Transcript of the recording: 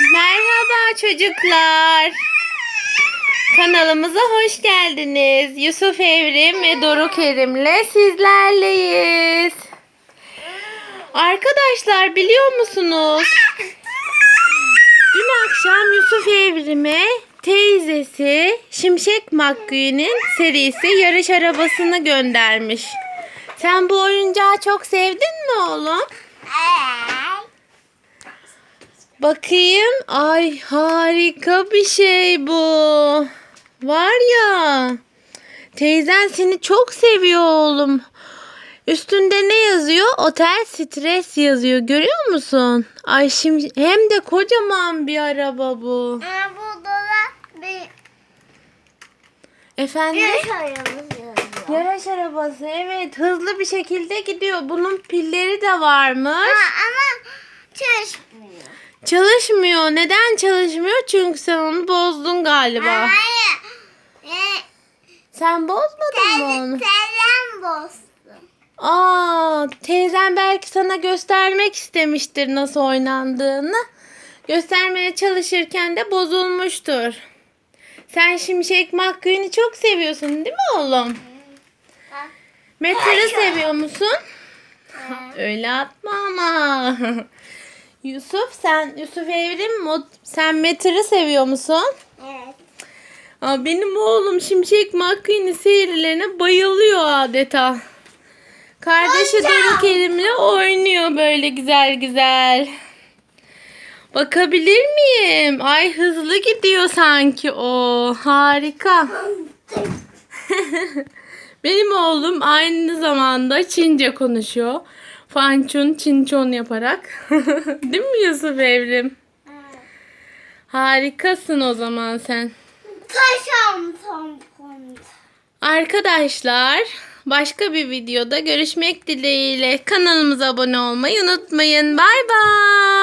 Merhaba çocuklar. Kanalımıza hoş geldiniz. Yusuf Evrim ve Doruk Erim'le sizlerleyiz. Arkadaşlar biliyor musunuz? Dün akşam Yusuf Evrim'e teyzesi Şimşek McQueen'in serisi yarış arabasını göndermiş. Sen bu oyuncağı çok sevdin mi oğlum? Bakayım. Ay harika bir şey bu. Var ya. Teyzen seni çok seviyor oğlum. Üstünde ne yazıyor? Otel stres yazıyor. Görüyor musun? Ay şimdi hem de kocaman bir araba bu. Ama burada da bir Efendim? yarış arabası. Yarış arabası. Evet, hızlı bir şekilde gidiyor. Bunun pilleri de varmış. Ha, ama çalışmıyor. Çalışmıyor. Neden çalışmıyor? Çünkü sen onu bozdun galiba. Hayır. Ee, Sen bozmadın mı onu? Teyzem bozdu. Aa, teyzen belki sana göstermek istemiştir nasıl oynandığını. Göstermeye çalışırken de bozulmuştur. Sen Şimşek McQueen'i çok seviyorsun değil mi oğlum? Bak. Seviyor musun? Öyle atma ama. Yusuf sen Yusuf Evrim Mo- sen Meteor'ı seviyor musun? Evet. Aa, benim oğlum Şimşek McQueen'in seyirlerine bayılıyor adeta. Kardeşi. Doruk Erim'le oynuyor böyle güzel güzel. Bakabilir miyim? Ay hızlı gidiyor sanki o. Harika. Benim oğlum aynı zamanda Çince konuşuyor. Fançun çinçon yaparak. Değil mi Yusuf Evrim? Evet. Harikasın o zaman sen. Taşam tam konu. Arkadaşlar başka bir videoda görüşmek dileğiyle kanalımıza abone olmayı unutmayın. Bay bay.